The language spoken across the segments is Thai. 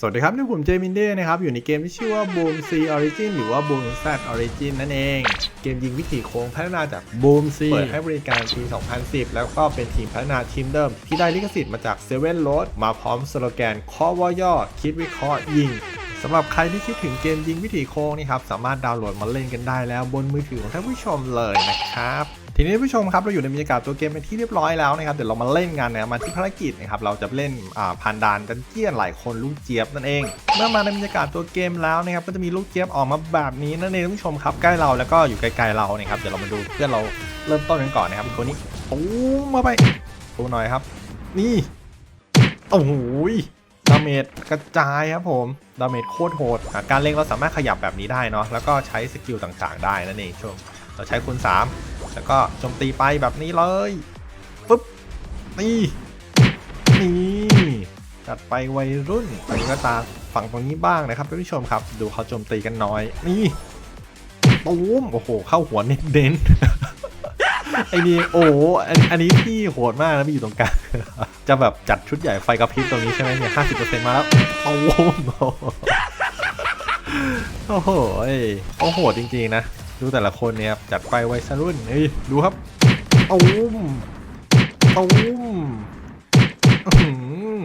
สวัสดีครับนี่ผมเจมินเด้นะครับ อยู่ในเกมที่ชื่อว่า Boom C Origin หรือว่า Boom Z Origin นั่นเอง เกมยิงวิถีโค้งพัฒนาจาก Boom C เปิดให้บริการปี 2010 แล้วก็เป็นทีมพัฒนาทีมเดิม ที่ได้ลิขสิทธิ์มาจาก Seven Road มาพร้อมสโลแกนข้อว่าย่อคิดวิเคราะห์ยิงสำหรับใครที่คิดถึงเกมยิงวิถีโค้งนี่ครับ สามารถดาวน์โหลดมาเล่นกันได้แล้วบนมือถือของท่านผู้ชมเลยนะครับ ทีนี้ผู้ชมครับเราอยู่ในบรรยากาศตัวเกมเป็นที่เรียบร้อยแล้วนะครับเดี๋ยวเรามาเล่นกันนะมาที่ภารกิจนะครับเราจะเล่นผ่านด่านดันเจียนหลายคนลูกเจี๊ยบนั่นเอง เมื่อมาในบรรยากาศตัวเกมแล้วนะครับก็จะมีลูกเจี๊ยบออกมาแบบนี้นั่นเองท่านผู้ชมครับใกล้เราแล้วก็อยู่ไกลๆเรานะครับเดี๋ยวเรามาดูเพื่อนเราเริ่มต้นกันก่อนนะครับตัวนี้โอ้มาไปดูหน่อยครับ นี่โอ้โหยดาเมจกระจายครับผมดาเมจโคตรโหดการเล็งเราสามารถขยับแบบนี้ได้เนาะแล้วก็ใช้สกิลต่างๆได้นั่นเองชมเราใช้คูณ3 แล้วก็โจมตีไปแบบนี้เลยปึ๊บนี่นี่จัดไปวัยรุ่นไปก็ตาฝั่งตรงนี้บ้างนะครับท่านผู้ชมครับ ดูเขาโจมตีกันน้อย นี่ตูมโอ้โห เข้าหัวเน้นเน้นไอ้นี่โอ้อันนี้พี่โหดมากนะพี่อยู่ตรงกลางจะแบบจัดชุดใหญ่ไฟกระพริบตรงนี้ใช่ไหมเนี่ยห้าสิบเปอร์เซ็นต์มาแล้วตูมโอ้โหโอ้โหดจริงๆนะ ดูแต่ละคนเนี่ยครับจัดไปวัยรุ่นเฮ้ยดูครับตูมตูมอื้อหือ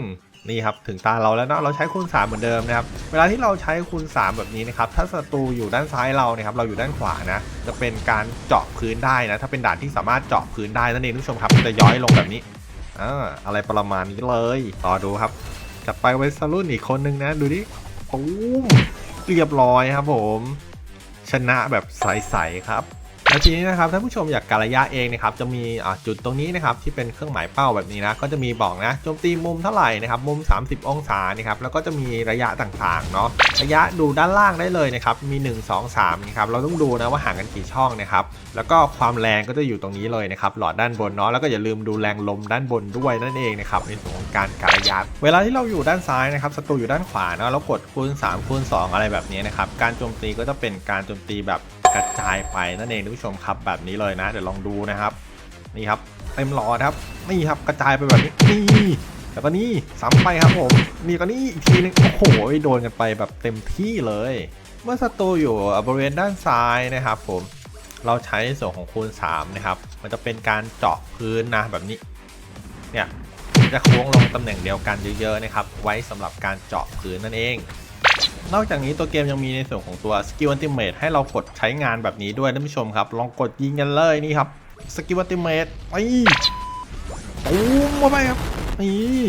นี่ครับถึงตาเราแล้วเนาะเราใช้คูณ3เหมือนเดิมนะครับเวลาที่เราใช้คูณ3แบบนี้นะครับถ้าศัตรูอยู่ด้านซ้ายเราเนี่ยครับเราอยู่ด้านขวานะจะเป็นการเจาะพื้นได้นะถ้าเป็นด่านที่สามารถเจาะพื้นได้นั่นเองทุกผู้ชมครับจะย้อยลงแบบนี้อ่าอะไรประมาณนี้เลยรอดูครับจัดไปวัยรุ่นอีกคนนึงนะดูดิตูมเรียบร้อยครับผม ชนะแบบใส ๆ ครับ แล้วทีนี้นะครับท่านผู้ชมอยากการระยะเองนะครับจะมีจุดตรงนี้นะครับที่เป็นเครื่องหมายเป้าแบบนี้นะก็จะมีบอกนะโจมตีมุมเท่าไหร่นะครับมุม 30 องศานะครับแล้วก็จะมีระยะต่างๆเนาะระยะดูด้านล่างได้เลยนะครับมี 1 2 3นะครับเราต้องดูนะว่าห่างกันกี่ช่องนะครับแล้วก็ความแรงก็จะอยู่ตรงนี้เลยนะครับหลอดด้านบนเนาะแล้วก็อย่าลืมดูแรงลมด้านบนด้วยนั่นเองนะครับในส่วนของการการระยะ เวลาที่เราอยู่ด้านซ้ายนะครับศัตรูอยู่ด้านขวาเนาะแล้วกดคูณ3คูณ2อะไรแบบนี้นะครับการโจมตีก็จะเป็นการโจมตีแบบ กระจายไปนั่นเองท่านผู้ชมครับแบบนี้เลยนะ เดี๋ยวลองดูนะครับ นี่ครับเต็มหลอดครับนี่ครับกระจายไปแบบนี้นี่แล้วก็นี่ซ้ำไปครับผมนี่ก็นี่อีกทีนึงโอ้โหโดนกันไปแบบเต็มที่เลย เมื่อศัตรูอยู่บริเวณด้านซ้ายนะครับ ผมเราใช้ส่วนของคูณ3นะครับ มันจะเป็นการเจาะพื้นนะแบบนี้ เนี่ยจะโค้งลงตำแหน่งเดียวกันเยอะๆนะครับ ไว้สำหรับการเจาะพื้นนั่นเอง นอกจากนี้ตัวเกมยังมีในส่วนของตัวสกิลอันติเมทให้เรากดใช้งานแบบนี้ด้วยท่านผู้ชมครับ ลองกดยิงกันเลยนี่ครับสกิลอันติเมทไปตูมเข้าไปครับนี่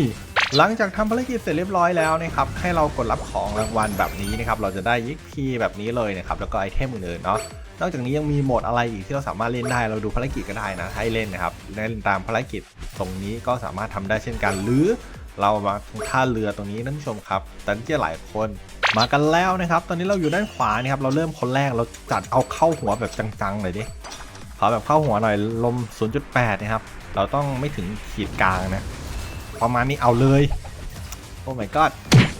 หลังจากทำภารกิจเสร็จเรียบร้อยแล้วนะครับให้เรากดรับของรางวัลแบบนี้นะครับเราจะได้ยิกพีแบบนี้เลยนะครับแล้วก็ไอเทมอื่นๆเนาะนอกจากนี้ยังมีโหมดอะไรอีกที่เราสามารถเล่นได้เราดูภารกิจก็ได้นะให้เล่นนะครับเล่นตามภารกิจตรงนี้ก็สามารถทำได้เช่นกันหรือเรามาท่าเรือตรงนี้ท่านผู้ชมครับแต่ที่หลายคน มากันแล้วนะครับ ตอนนี้เราอยู่ด้านขวานี่ครับ เราเริ่มคนแรกเราจัดเอาเข้าหัวแบบจังๆเลยดิขอแบบเข้าหัวหน่อยลม 0.8 นะครับ เราต้องไม่ถึงขีดกลางนะ ประมาณนี้เอาเลย โอ้ my god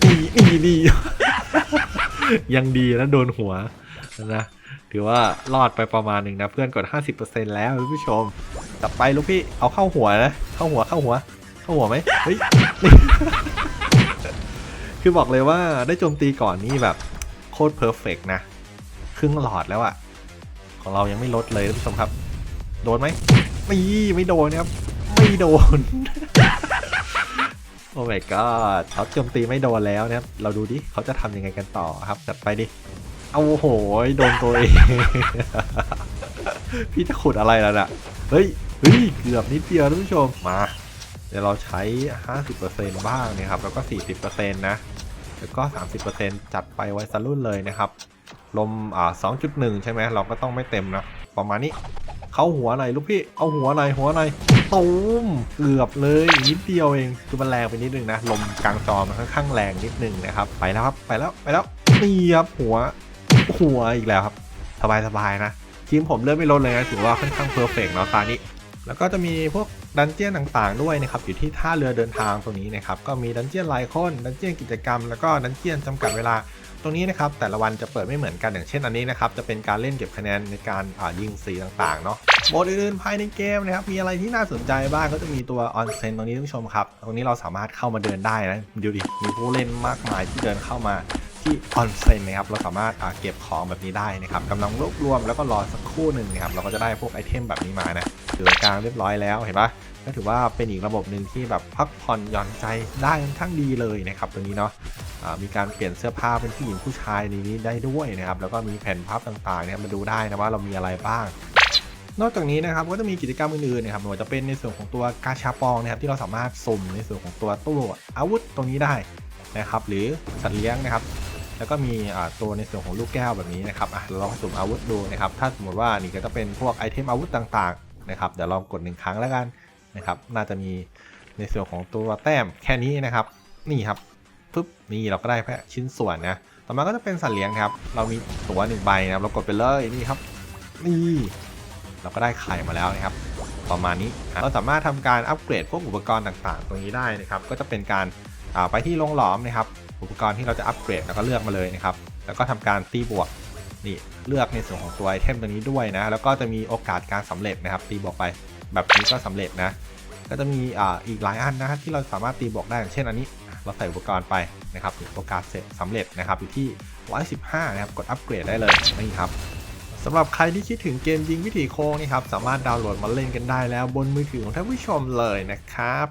ดีดีดียังดีนะโดนหัวนะถือว่ารอดไปประมาณหนึ่งนะเพื่อนกด 50%แล้วคุณผู้ชมต่อไปลูกพี่เอาเข้าหัวนะเข้าหัวเข้าหัว เข้าหัวไหมเฮ้ย คือบอกเลยว่าได้โจมตีก่อนนี่แบบโคตรเพอร์เฟกนะ ครึ่งหลอดแล้วอะของเรายังไม่ลดเลยท่านผู้ชมครับ โดนไหมไม่ไม่โดนนะครับ ไม่โดน โอ้ my god เขาโจมตีไม่โดนแล้วนะครับ เราดูดิเขาจะทำยังไงกันต่อครับ จัดไปดิ เอาโอ้โหโดนตัวเอง พี่จะขุดอะไรแล้วน่ะ เฮ้ย เฮ้ย เกือบนิดเดียวท่านผู้ชม มา เดี๋ยวเราใช้ 50%บ้างนะครับ แล้วก็ 40%นะ แล้วก็ 30%จัดไปไว้สรุ่นเลยนะครับ ลมอ่า2.1 ใช่ไหม เราก็ต้องไม่เต็มนะ ประมาณนี้ เข้าหัวหน่อยลูกพี่ เอาหัวหน่อยหัวหน่อยตูมเกือบเลยนิดเดียวเอง คือมันแรงไปนิดนึงนะ ลมกลางจอมันค่อนข้างแรงนิดนึงนะครับ ไปแล้วครับ ไปแล้ว ไปแล้ว นี่ครับหัว หัวอีกแล้วครับ สบายๆนะ ทีมผมเลือกไม่ลดเลยนะ ถือว่าค่อนข้างเพอร์เฟกต์เนาะตานี้ แล้วก็จะมีพวกดันเจี้ยนต่างๆด้วยนะครับอยู่ที่ท่าเรือเดินทางตรงนี้นะครับก็มีดันเจี้ยนลายคนดันเจี้ยนกิจกรรม แล้วก็ดันเจี้ยนจำกัดเวลาตรงนี้นะครับแต่ละวันจะเปิดไม่เหมือนกันอย่างเช่นอันนี้นะครับจะเป็นการเล่นเก็บคะแนนในการยิงสีต่างๆเนาะโหมดอื่นๆภายในเกมนะครับมีอะไรที่น่าสนใจบ้างก็จะมีตัวออนเซนตรงนี้ท่านผู้ชมครับตรงนี้เราสามารถเข้ามาเดินได้นะดูดิมีผู้เล่นมากมายที่เดินเข้ามา ที่ออนเซนนะครับเราสามารถเก็บของแบบนี้ได้นะครับกำลังรวบรวมแล้วก็รอสักครู่หนึ่งนะครับเราก็จะได้พวกไอเทมแบบนี้มานะถือกลางเรียบร้อยแล้วเห็นปะก็ถือว่าเป็นอีกระบบหนึ่งที่แบบพักผ่อนหย่อนใจได้ค่อนข้างดีเลยนะครับตรงนี้เนาะมีการเปลี่ยนเสื้อผ้าเป็นผู้หญิงผู้ชายในนี้ได้ด้วยนะครับแล้วก็มีแผ่นพับต่างๆนะครับมาดูได้นะว่าเรามีอะไรบ้าง นอกจากนี้นะครับก็จะมีกิจกรรมอื่นๆนะครับไม่ว่าจะเป็นในส่วนของตัวกาชาปองนะครับที่เราสามารถสุ่มในส่วนของตัวตู้อาวุธตรงนี้ได้นะครับหรือสัตว์เลี้ยงนะครับ แล้วก็มีตัวในส่วนของลูกแก้วแบบนี้นะครับอะเราลองสุ่มอาวุธดูนะครับ ถ้าสมมติว่านี่ก็จะเป็นพวกไอเทมอาวุธต่างๆนะครับ เดี๋ยวลองกดหนึ่งครั้งแล้วกันนะครับ น่าจะมีในส่วนของตัวแต้มแค่นี้นะครับ นี่ครับปึ๊บนี่เราก็ได้แค่ชิ้นส่วนนะ ต่อมาก็จะเป็นสัตว์เลี้ยงครับ เรามีตัวหนึ่งใบนะครับ เรากดไปเลยนี่ครับ นี่ เราก็ได้ไข่มาแล้วนะครับ ประมาณนี้ เราสามารถทำการอัปเกรดพวกอุปกรณ์ต่างๆ ตรงนี้ได้นะครับ ก็จะเป็นการไปที่โรงหลอมนะครับ อุปกรณ์ที่เราจะอัปเกรดแล้วก็เลือกมาเลยนะครับ แล้วก็ทำการตีบวกนี่เลือกในส่วนของตัวไอเทมตัวนี้ด้วยนะ แล้วก็จะมีโอกาสการสำเร็จนะครับ ตีบวกไปแบบนี้ก็สำเร็จนะ ก็จะมีอ่าอีกหลายอันนะที่เราสามารถตีบอกได้เช่นอันนี้เราใส่อุปกรณ์ไปนะครับโอกาสเสร็จสำเร็จนะครับอยู่ที่ 115 นะครับ กดอัปเกรดได้เลยนี่ครับสำหรับใครที่คิดถึงเกมยิงวิถีโค้งนี่ครับ สามารถดาวน์โหลดมาเล่นกันได้แล้วบนมือถือของท่านผู้ชมเลยนะครับ